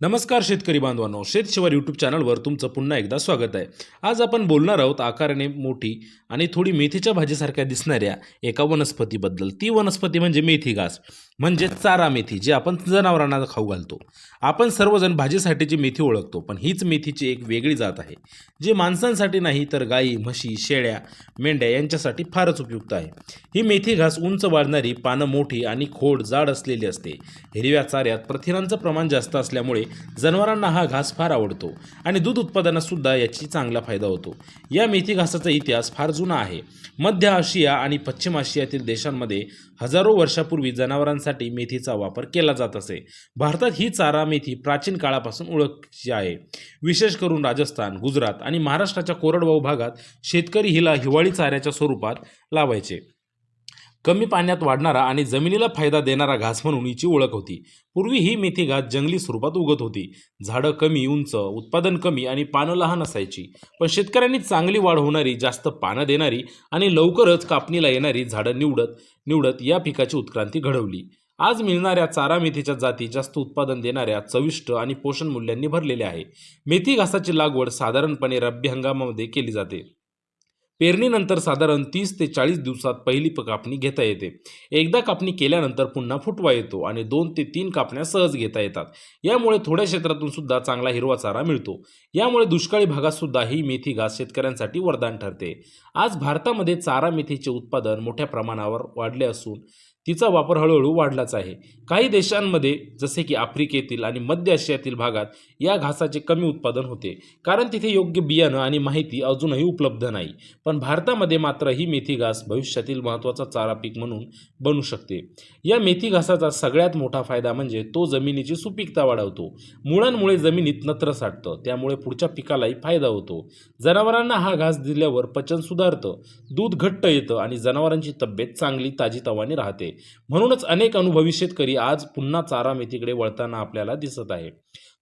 नमस्कार शेतकरी बांधवांनो शेतशिवार यूट्यूब चॅनलवर तुमचं पुन्हा एकदा स्वागत आहे. आज आपण बोलणार आहोत आकाराने मोठी आणि थोडी मेथीच्या भाजीसारख्या दिसणाऱ्या एका वनस्पतीबद्दल. ती वनस्पती म्हणजे मेथी घास. म्हणजे चारा मेथी जी आपण जनावरांना खाऊ घालतो. आपण सर्वजण भाजीसाठीची मेथी ओळखतो पण हीच मेथीची एक वेगळी जात आहे जी माणसांसाठी नाही तर गाई म्हशी शेळ्या मेंढ्या यांच्यासाठी फारच उपयुक्त आहे. ही मेथी घास उंच वाढणारी पानं मोठी आणि खोड जाड असलेली असते. हिरव्या चाऱ्यात प्रथिनांचं प्रमाण जास्त असल्यामुळे जनावरांना हा घास फार आवडतो आणि दूध उत्पादनात सुद्धा याची चांगला फायदा होतो. या मेथी घासाचा इतिहास फार जुना आहे. मध्य आशिया आणि पश्चिम आशियातील देशांमध्ये हजारो वर्षापूर्वी जनावरांसाठी मेथीचा वापर केला जात असे. भारतात ही चारा मेथी प्राचीन काळापासून ओळखची आहे. विशेष करून राजस्थान गुजरात आणि महाराष्ट्राच्या कोरडवाहू भागात शेतकरी हिला हिवाळी चाऱ्याच्या स्वरूपात लावायचे. कमी पाण्यात वाढणारा आणि जमिनीला फायदा देणारा घास म्हणून हिची ओळख होती. पूर्वी ही मेथी घास जंगली स्वरूपात उगत होती. झाडं कमी उंच उत्पादन कमी आणि पानं लहान असायची. पण शेतकऱ्यांनी चांगली वाढ होणारी जास्त पानं देणारी आणि लवकरच कापणीला येणारी झाडं निवडत निवडत या पिकाची उत्क्रांती घडवली. आज मिळणाऱ्या चारा मेथीच्या जाती जास्त उत्पादन देणाऱ्या चविष्ट आणि पोषण मूल्यांनी भरलेल्या आहे. मेथी घासाची लागवड साधारणपणे रब्बी हंगामामध्ये केली जाते. पेरणीनंतर साधारण तीस ते चाळीस दिवसात पहिली कापणी घेता येते. एकदा कापणी केल्यानंतर पुन्हा फुटवा येतो आणि दोन ते तीन कापण्या सहज घेता येतात. यामुळे थोड्या क्षेत्रातून सुद्धा चांगला हिरवा चारा मिळतो. यामुळे दुष्काळी भागात सुद्धा ही मेथी घास शेतकऱ्यांसाठी वरदान ठरते. आज भारतामध्ये चारा मेथीचे उत्पादन मोठ्या प्रमाणावर वाढले असून तिचा वापर हळूहळू वाढलाच आहे. काही देशांमध्ये जसे की आफ्रिकेतील आणि मध्य आशियातील भागात या घासाचे कमी उत्पादन होते. कारण तिथे योग्य बियाणं आणि माहिती अजूनही उपलब्ध नाही. पण भारतामध्ये मात्र ही मेथी घास भविष्यातील महत्त्वाचा चारा पीक म्हणून बनू शकते. या मेथी घासाचा सगळ्यात मोठा फायदा म्हणजे तो जमिनीची सुपीकता वाढवतो. मुळांमुळे जमिनीत नत्र साठतं त्यामुळे पुढच्या पिकालाही फायदा होतो. जनावरांना हा घास दिल्यावर पचन सुधारतं दूध घट्ट येतं आणि जनावरांची तब्येत चांगली ताजीतवाने राहते. म्हणूनच अनेक अनुभवी शेतकरी आज पुन्हा चारा मेथीकडे वळताना आपल्याला दिसत आहे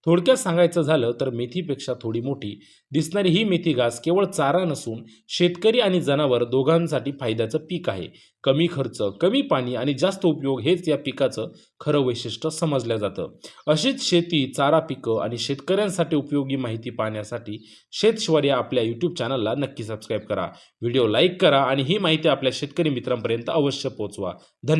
थोडक्यात सांगायचं झालं तर मेथीपेक्षा थोडी मोठी. दिसणारी ही मेथी घास केवळ चारा नसून शेतकरी आणि जनावर दोघांसाठी फायद्याचं पीक आहे. कमी खर्च कमी पाणी आणि जास्त उपयोग हेच या पिकाचं खरं वैशिष्ट्य समजलं जातं. अशीच शेती चारा पिकं आणि शेतकऱ्यांसाठी उपयोगी माहिती पाहण्यासाठी शेतशिवार या आपल्या यूट्यूब चॅनलला नक्की सबस्क्राईब करा. व्हिडिओ लाईक करा आणि ही माहिती आपल्या शेतकरी मित्रांपर्यंत अवश्य पोहोचवा. धन्यवाद